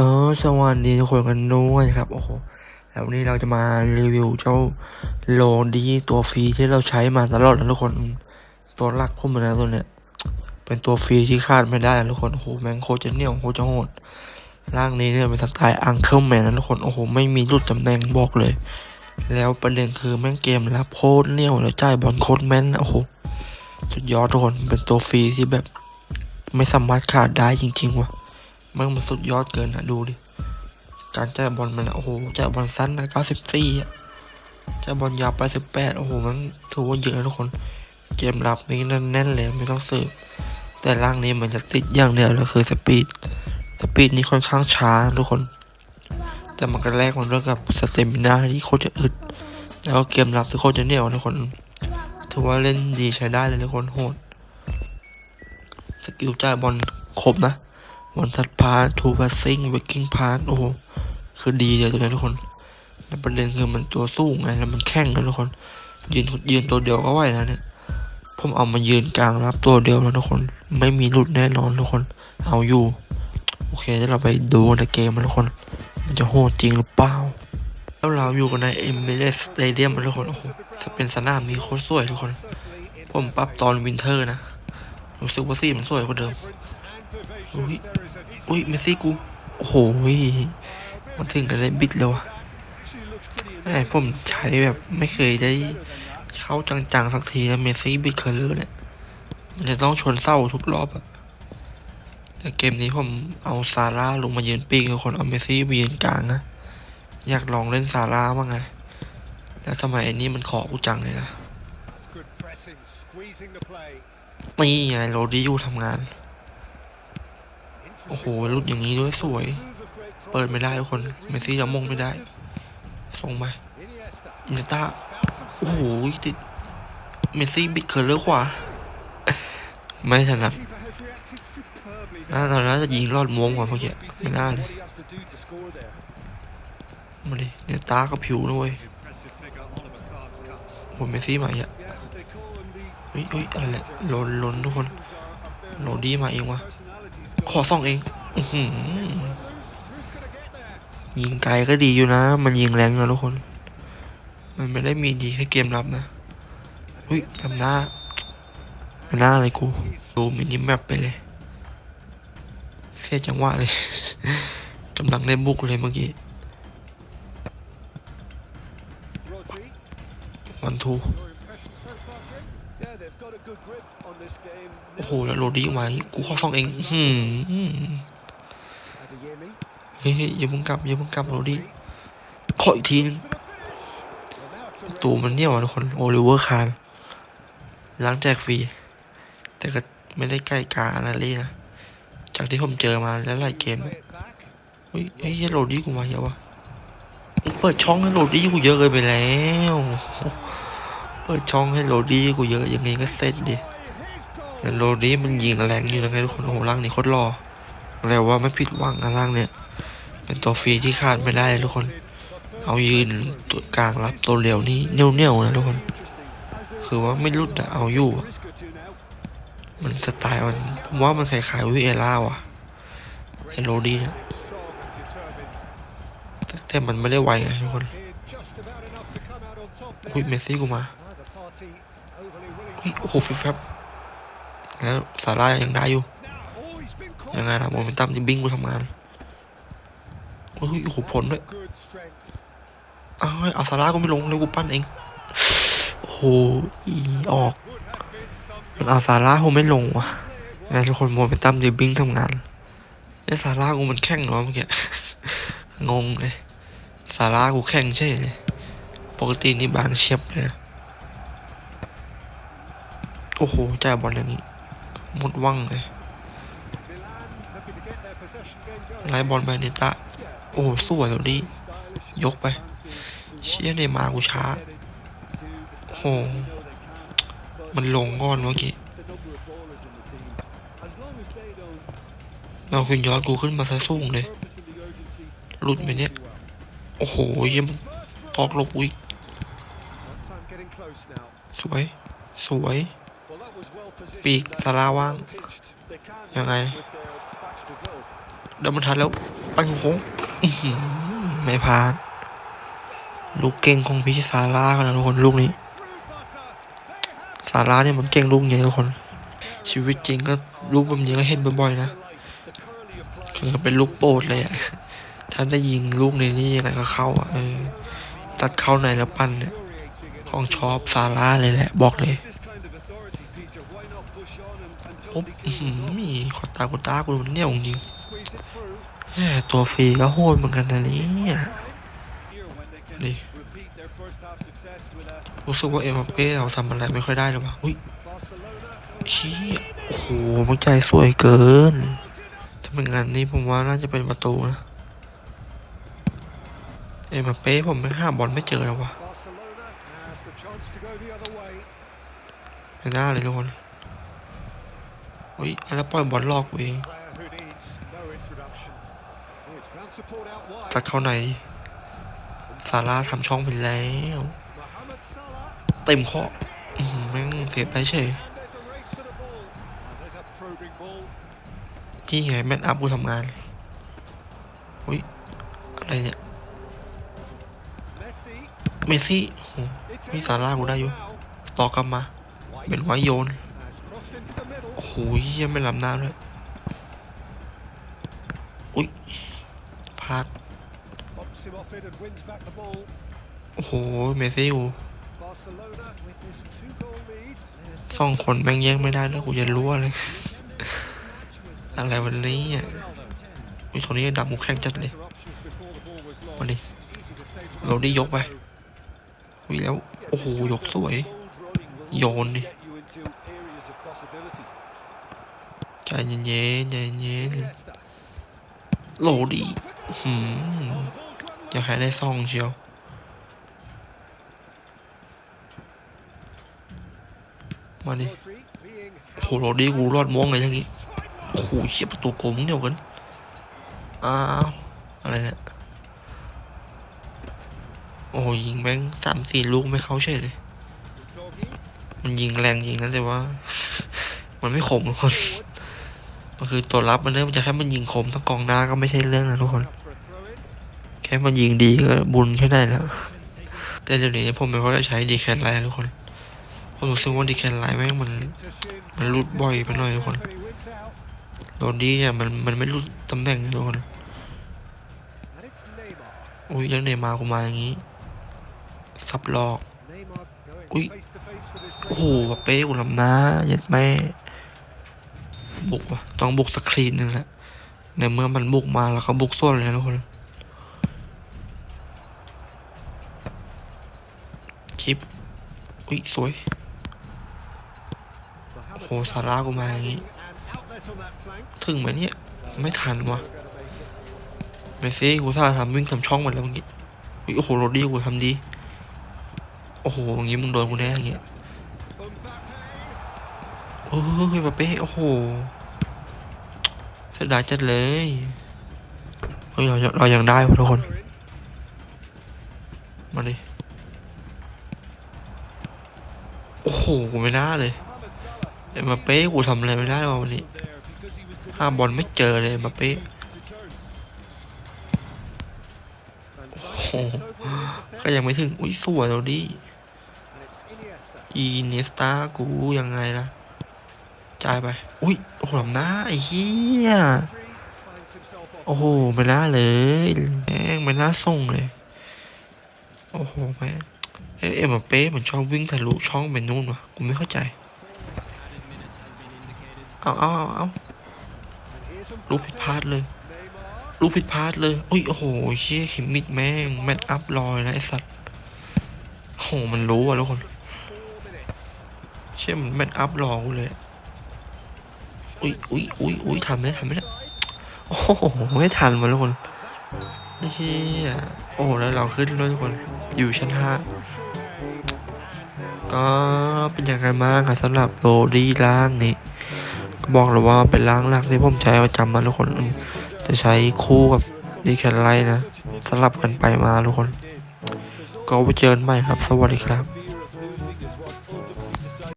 ก็สวัสดีทุกคนกันด้วยครับโอ้โหแล้ววันนี้เราจะมารีวิวเจ้าโลดีตัวฟรีที่เราใช้มาตลอดนะทุกคนตัวหลักผมเลยนะตัวเนี้ยเป็นตัวฟรีที่คาดไม่ได้นะทุกคนโอ้โหแมงโคจะเนียโคจะโหดร่างนี้เนี่ยเป็นสไตล์อังเคิลแมนนะทุกคนโอ้โหไม่มีหลุดตำแหน่งบอกเลย แล้วประเด็นคือแม่งเกมรับโคตรเนียวแล้วจ่ายบอลโคตรแม่นนะโอ้โหสุดยอดทุกคนเป็นตัวฟรีที่แบบ ไม่สามารถขาดได้จริงๆว่ะ มันมันสุดยอดเกินอะดูดิ การจ่ายบอลมันอะโอ้โหจ่ายบอลสั้นนะ94อะจ่ายบอลยาวไป18โอ้โหมันถือว่าเยอะนะทุกคน เกมรับนี่นแน่นเลยไม่ต้องเสิร์ฟแต่ร่างนี้มันจะติดอย่างเดียวแล้วคือสปีด สปีดนี่ค่อนข้างช้าทุกคน แต่มันก็แลกมันด้วยกับสเตมินาที่โคตรจะอึด แล้วก็เกมรับที่โคตรจะเหนียวทุกคน ถือว่าเล่นดีใช้ได้เลยทุกคนโหด สกิลจ่ายบอลครบนะ วันทัดพาร์ทูพาสซิ่งเวกกิ้งพาร์สโอ้โหคือดีเลยตัวนี้ทุกคนแต่ประเด็นคือมันตัวสู้ไงแล้วมันแข่งนทุกคน ยืนยืนตัวเดียวก็ไหวนะเนี่ยผมเอามายืนกลางรับตัวเดียวแล้วทุกคน ไม่มีหลุดแน่นอนทุกคน เอาอยู่ โอเคเดี๋ยวเราไปดูในเกมมันทุกคน มันจะโหดจริงหรือเปล่า แล้วเราอยู่กันในเอมิเรสสเตเดียมทุกคนโอ้โหเป็นสนามมีโคตรสวยทุกคน ผมปรับตอนวินเทอร์นะรู้สึกว่าสีมันสวยกว่าเดิมอุ้ย อุ้ยเมสซี่กู โอ้โหมันถึงกันได้บิดเลยวะไอ้ผมใช้แบบไม่เคยได้เข้าจังๆสักทีนะเมสซี่บิดเคอร์เลอร์เนี่ยมันจะต้องชนเศร้าทุกรอบอะแต่เกมนี้ผมเอาซาร่าลงมายืนปีกทุกคนเอาเมสซี่มายืนกลางนะอยากลองเล่นซาร่าบ้างไง แล้วทำไมไอ้นี่มันขอกูจังเลยนะ Good pressing, squeezing the play. นี่ไงโรดี้อยู่ทำงาน โอ้โหรุดอย่างนี้ด้วยสวย เปิดไม่ได้ทุกคนเมสซี่จะมงไม่ได้ ส่งไป Iniesta. อินเตอร์ต้าโอ้โหติดเมสซี่บิดเคอร์เลอร์ขวา ไม่ถนัดน่าตอนนั้นจะยิงรอดม้วงกว่าเมื่อกี้ไม่น่าเลยมาดิเนี่ยตาก็ผิวนะเว้ยผมเมสซี่มาอีกอะเฮ้ยเฮ้ยอะไรเนี่ยล้นล้นทุกคน Persons are a fair โรดี้มาเองวะ ขอส่องเองอยิงไกลก็ดีอยู่นะ มันยิงแรงนะทุกคน มันไม่ได้มีดีแค่เกมรับนะอุ้ยทำหน้าทำหน้าอะไรกูดูมินิแมปไปเลยเสียจังหวะเลยกำลังได้บุกเลยเมื่อกี้วันทู โอ้โหแล้วโรดี้มาอย่างงี้กูขอส่องเองอื้อหือ Adeyemi. เฮ้ยเฮ้ยอย่าเพิ่งกลับอย่าเพิ่งกลับโรดี้ขออีกทีนึง Well, now it's a ประตูมันเนี่ยว่ะทุกคนโอลิเวอร์คาร์ล้างแจกฟรี แต่ก็ไม่ได้ใกล้กาอะไรเลยนะ จากที่ผมเจอมาแล้วหลายเกม play it back. เฮ้ยเฮ้ยโหลดดี้กูมาเยอะวะมึงเปิดช่องให้โหลดดี้กูเยอะเกินไปแล้วเปิดช่องให้โหลดดี้กูเยอะยังไงก็เสร็จดิแต่โหลดดี้มันยิงแรงอยู่นะไงทุกคนโอ้โหร่างนี้โคตรหล่อแล้วว่าไม่ผิดหวังนะร่างเนี่ย เป็นตัวฟรีที่ขาดไม่ได้เลยทุกคน เอายืนตัวกลางรับตัวเร็วนี่เนี้ยวๆนะทุกคน คือว่าไม่รุดอะเอาอยู่มันสไตล์มันผมว่ามันคล้ายๆวิเอล่าว่ะไอโรดี้เนี่ยแต่มันไม่ได้ไวไงทุกคนอุ้ยเมสซี่กูมา Neither party overly willing เฮ้ย โอ้โหฟิบแฟบแล้วสาร่ายังได้อยู่ยังไงล่ะโมเมนตัมที่บิงกูทำงานโอ้ยโอ้โหผลด้วยเอาเฮ้อาสาร่าก็ไม่ลงเลยกูปั้นเองโอ้โหออก มันเอาซาร่ากูไม่ลงว่ะไงทุกคนโมเมนตัมที่บิงทำงานแล้วซาร่ากูมันแข่งเนาะเมื่อกี้งงเลยซาร่ากูแข่งใช่เลยปกตินี่บางเชียบเลย โอ้โหจ่ายบอลอย่างนี้หมดว่างเลยไล่บอลไปเนตะโอ้โหสวยตัวนี้ ยกไป เชี่ยเนมากูช้า โอ้มันลงก้อนเมื่อกี้เราคุณยอดกูขึ้นมาซะสูงเลย หลุดไปเนี่ย โอ้โหยิ้มตอกลบอีกสวย สวย ปีก That ซาราว่าง ยังไงเดินมันทันแล้วปังโค้งไม่พลาดลูกเก่งของพิชิซารากันนะทุกคนลูกนี้ซาราเนี่ยมันเก่งลูกนี้ทุกคน ชีวิตจริงก็ลูกแบบนี้ก็เห็นบ่อยๆนะคือเป็นลูกโปรดเลยอะถ้าได้ยิงลูกในนี่อะไรก็เข้าอะเออตัดเข้าในแล้วปั้นเนี่ยของชอบซาร่าเลยแหละ บอกเลย ปุ๊บ the อื้อ game หือ is over? มีขอตากูตากูมันเนี่ยจริงแหมตัวฟรีก็โหดเหมือนกันนะนี่ย Here, when they can Đi. repeat their first half success with a รู้สึกว่าเอ็มเป้เราทำอะไรไม่ค่อยได้เลยว่ะอุ้ย Barcelona. เชี้ยโอ้โหมันใจสวยเกิน ถ้าเป็นงานนี้ผมว่าน่าจะเป็นประตูนะ เอ็มเป้ผมไม่ห้าบอลไม่เจอแล้วว่ะไม่น่าเลยทุกคน ฮ้ยแล้วปล่อยบอลลอกเองจะเข้าไหนซาร่าทำช่องไปแล้ว เต็มข้อแม่งเสียไปเช่ที่ไงแม่นอัพกูทำงานอุ้ย อะไรเนี่ย เมซี่โหมีซาร่ากูได้อยู่ ต่อกลับมา เป็นไวโยน โอ้ยยังไม่หลับน้ำเลยอุ้ยพลาดโอ้โห เมซี่กูสองคนแม่งแย่งไม่ได้แล้วกูจะรั่วเลย อะไรวันนี้อะอุ้ยตอนนี้ดำบมูแข้งจัดเลยมาดิเราได้ยกไปอุ้ยแล้ว โอ้โห ยกสวย โยนดิ ใจเย็นๆใจเย็นโหลดีหืมอยากให้ได้ซองเชียวมาดิโอ้โหโรดี้กูรอดม่วงเลยอย่างงี้โอ้โหเชี่ยประตูโกงเดียวกันอ้าวอะไรเนี่ยโอ้ยิงแม่งสามสี่ลูกไม่เข้าเฉยเลย มันยิงแรงจริงนะแต่ว่า มันไม่คมทุกคน มันคือตัวรับมันเริ่มจะให้มันยิงคมทั้งกองหน้าก็ไม่ใช่เรื่องนะทุกคน แค่มันยิงดีก็บุญแค่ไหนแล้ว แต่เดี๋ยวนี้ผมไม่ค่อยได้ใช้ดีแคนไลน์ทุกคนผมรู้สึกว่าดีแคนไลน์แม่งมันมันรุดบ่อยไปหน่อยทุกคน But he wins out. โดนดีเนี่ยมันมันไม่รู้ตำแหน่งนะทุกคนอุ้ยยังเนยมาร์กูมาอย่างนี้สับหลอก Neymar going Ui. face to face with his โอ้โหเป๊ะกูลำหน้าเย็ดแม่ บุกว่ะต้องบุกสกรีนหนึ่งแหละในเมื่อมันบุกมาแล้วก็บุกส่วนเลยนะทุกคนชิปอุ้ยสวยโอ้โหซาร่ากูมาอย่างนี้ ถึงไหมเนี่ย ไม่ทันวะเมซี่กูท่าทำวิ่งทำช่องหมดแล้วเมื่อกี้อุ๊ยโอ้โหโรดี้กูทำดี โอ้โหอย่างงี้มึงโดนกูแน่อย่างเงี้ย โอ้ยปาเป้โอ้โหเสียดายจัดเลยเฮ้ยเรางเรายังได้ทุกคน มาดิ โอ้โหกูไม่น่าเลยเอ็มบัปเป้กูทำอะไรไม่ได้วะวันนี้ห้าบอลไม่เจอเลยมบัปเป้โอ้โหก็ยังไม่ถึง อุ้ยสวยเราดิ อีเนสตากูยังไงล่ะ จ่ายไป อุ้ย โอ้โหลำหน้าไอ้เหี้ย โอ้โหไม่น่าเลยแม่งไม่น่าส่งเลย โอ้โหแม่งเอ้ยเอ็มบัปเป้มันชอบวิ่งทะลุช่องไปนู่นวะกูไม่เข้าใจ เอาเอาเอาเอาลูกผิดพลาดเลย ลูกผิดพลาดเลยอุ้ยโอ้โหเชี่ยขิมมิดแม่งแมตอัพลอยนะไอสัตว์โอ้โหมันรู้อะทุกคน เชี่ยมันแมตอัพรอกูเลย อุ้ยอุ้ยอุ้ยอุ้ยทำได้ทำไม่ได้โอ้โหไม่ทันมาทุกคนเชี่ยโอ้โหแล้วเราขึ้นด้วยทุกคนอยู่ชั้นห้าก็เป็นยังไงบ้างครับสำหรับโรดี้ล่างนี้ก็บอกเลยว่าเป็นล่างหลักที่ผมใช้ประจำมาทุกคนอืมจะใช้คู่กับดีแคนไลท์นะสลับกันไปมาทุกคน ก็ไปเจอกันใหม่ครับ สวัสดีครับ Via